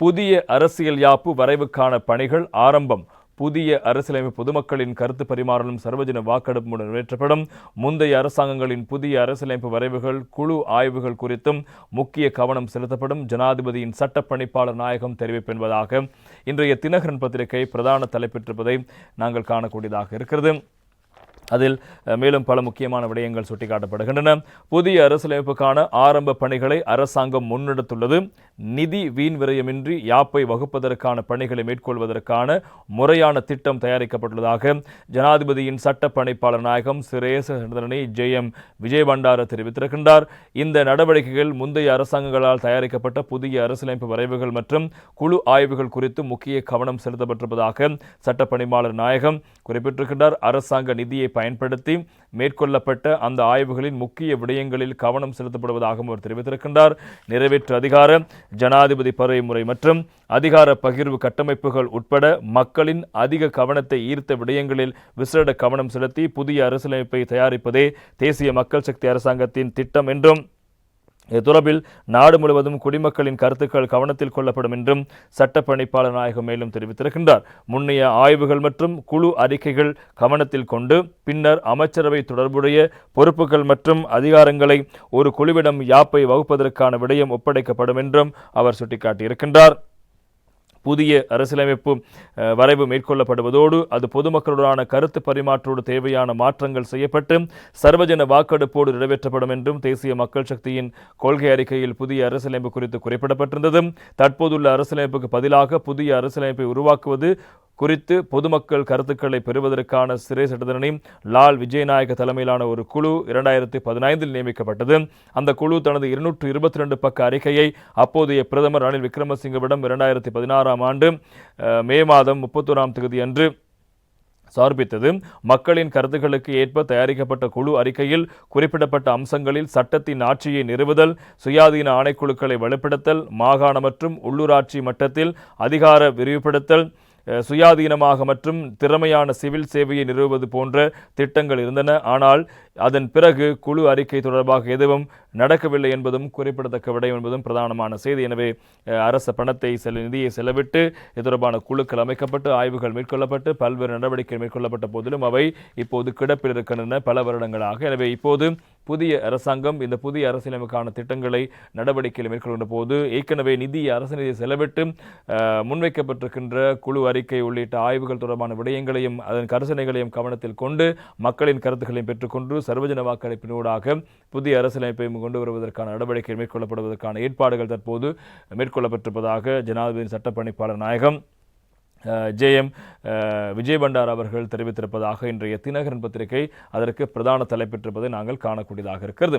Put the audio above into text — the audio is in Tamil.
புதிய அரசியல் யாப்பு வரைவுக்கான பணிகள் ஆரம்பம். புதிய அரசியலமைப்பு பொதுமக்களின் கருத்து பரிமாறலும் சர்வஜன வாக்கெடுப்பு மூலம் நிறைவேற்றப்படும். முந்தைய அரசாங்கங்களின் புதிய அரசியலமைப்பு வரைவுகள் குழு ஆய்வுகள் குறித்தும் முக்கிய கவனம் செலுத்தப்படும். ஜனாதிபதியின் சட்டப்பணிப்பாளர் நாயகம் தெரிவிப்பு என்பதாக இன்றைய தினகரன் பத்திரிகை பிரதான தலைப்பெற்றிருப்பதை நாங்கள் காணக்கூடியதாக இருக்கிறது. அதில் மேலும் பல முக்கியமான விடயங்கள் சுட்டிக்காட்டப்படுகின்றன. புதிய அரசியலமைப்புக்கான ஆரம்ப பணிகளை அரசாங்கம் முன்னெடுத்துள்ளது. நிதி வீண் விரயமின்றி யாப்பை வகுப்பதற்கான பணிகளை மேற்கொள்வதற்கான முறையான திட்டம் தயாரிக்கப்பட்டுள்ளதாக ஜனாதிபதியின் சட்ட பணிப்பாளர் நாயகம் சிரேச சந்திரனை ஜே எம் விஜயபண்டார தெரிவித்திருக்கின்றார். இந்த நடவடிக்கைகள் முந்தைய அரசாங்கங்களால் தயாரிக்கப்பட்ட புதிய அரசியலமைப்பு வரைவுகள் மற்றும் குழு ஆய்வுகள் குறித்து முக்கிய கவனம் செலுத்தப்பட்டிருப்பதாக சட்ட பணிப்பாளர் நாயகம் குறிப்பிட்டிருக்கின்றார். அரசாங்க நிதியை பயன்படுத்தி மேற்கொள்ளப்பட்ட அந்த ஆய்வுகளின் முக்கிய விடயங்களில் கவனம் செலுத்தப்படுவதாகவும் அவர் தெரிவித்திருக்கின்றார். நிறைவேற்று அதிகார ஜனாதிபதி பதவிமுறை மற்றும் அதிகார பகிர்வு கட்டமைப்புகள் உட்பட மக்களின் அதிக கவனத்தை ஈர்த்த விடயங்களில் விசேட கவனம் செலுத்தி புதிய அரசியலமைப்பை தயாரிப்பதே தேசிய மக்கள் சக்தி அரசாங்கத்தின் திட்டம் என்றும் இது தொடர்பில் நாடு முழுவதும் குடிமக்களின் கருத்துக்கள் கவனத்தில் கொள்ளப்படும் என்றும் சட்டப்பணிப்பாளர் நாயகம் மேலும் தெரிவித்திருக்கின்றார். முன்னைய ஆய்வுகள் மற்றும் குழு அறிக்கைகள் கவனத்தில் கொண்டு பின்னர் அமைச்சரவை தொடர்புடைய பொறுப்புகள் மற்றும் அதிகாரங்களை ஒரு குழுவிடம் யாப்பை வகுப்பதற்கான விடயம் ஒப்படைக்கப்படும் என்றும் அவர் சுட்டிக்காட்டியிருக்கின்றார். புதிய அரசியலமைப்பு வரைவு மேற்கொள்ளப்படுவதோடு அது பொதுமக்களுடனான கருத்து பரிமாற்றோடு தேவையான மாற்றங்கள் செய்யப்பட்டு சர்வஜன வாக்கெடுப்போடு நிறைவேற்றப்படும் என்றும் தேசிய மக்கள் சக்தியின் கொள்கை அறிக்கையில் புதிய அரசியலமைப்பு குறித்து குறிப்பிடப்பட்டிருந்தது. தற்போதுள்ள அரசியலமைப்புக்கு பதிலாக புதிய அரசியலமைப்பை உருவாக்குவது குறித்து பொதுமக்கள் கருத்துக்களை பெறுவதற்கான சிறை சட்டத்தரணி லால் விஜயநாயக தலைமையிலான ஒரு குழு இரண்டாயிரத்தி பதினைந்தில் நியமிக்கப்பட்டது. அந்த குழு தனது இருநூற்று இருபத்தி ரெண்டு பக்க அறிக்கையை அப்போதைய பிரதமர் ரணில் விக்ரமசிங்கவிடம் இரண்டாயிரத்தி பதினாறாம் ஆண்டு மே மாதம் முப்பத்தோராம் தேதி அன்று சமர்ப்பித்தது. மக்களின் கருத்துக்களுக்கு ஏற்ப தயாரிக்கப்பட்ட குழு அறிக்கையில் குறிப்பிடப்பட்ட அம்சங்களில் சட்டத்தின் ஆட்சியை நிறுவுதல் சுயாதீன ஆணைக்குழுக்களை வலுப்படுத்தல் மாகாண மற்றும் உள்ளூராட்சி மட்டத்தில் அதிகார விரிவுபடுத்தல் சுயாதீனமாக மற்றும் திறமையான சிவில் சேவையை நிறுவுவது போன்ற திட்டங்கள் இருந்தன. ஆனால் அதன் பிறகு குழு அறிக்கை தொடர்பாக எதுவும் நடக்கவில்லை என்பதும் குறிப்பிடத்தக்க விடயம் என்பதும் பிரதானமான செய்தி. எனவே அரச பணத்தை செல நிதியை செலவிட்டு இது தொடர்பான குழுக்கள் அமைக்கப்பட்டு ஆய்வுகள் மேற்கொள்ளப்பட்டு பல்வேறு நடவடிக்கைகள் மேற்கொள்ளப்பட்ட போதிலும் அவை இப்போது கிடப்பில் இருக்கின்றன பல வருடங்களாக. எனவே இப்போது புதிய அரசாங்கம் இந்த புதிய அரசியலமைக்கான திட்டங்களை நடவடிக்கைகளை மேற்கொள்கின்ற போது ஏற்கனவே நிதி அரசு நிதியை செலவிட்டு முன்வைக்கப்பட்டிருக்கின்ற குழு அறிக்கை உள்ளிட்ட ஆய்வுகள் தொடர்பான விடயங்களையும் அதன் கரிசனைகளையும் கவனத்தில் கொண்டு மக்களின் கருத்துக்களையும் பெற்றுக்கொண்டு சர்வஜன வாக்களிப்பினூடாக புதிய அரசியலமைப்பை கொண்டு வருவதற்கான நடவடிக்கை மேற்கொள்ளப்படுவதற்கான ஏற்பாடுகள் தற்போது மேற்கொள்ளப்பட்டிருப்பதாக ஜனாதிபதி சட்டப்பணிப்பாளர் நாயகம் ஜேஎம் விஜய் பண்டார் அவர்கள் தெரிவித்திருப்பதாக இன்றைய தினகரன் பத்திரிகை அதற்கு பிரதான தலைப்பெற்றிருப்பதை நாங்கள் காணக்கூடியதாக இருக்கிறது.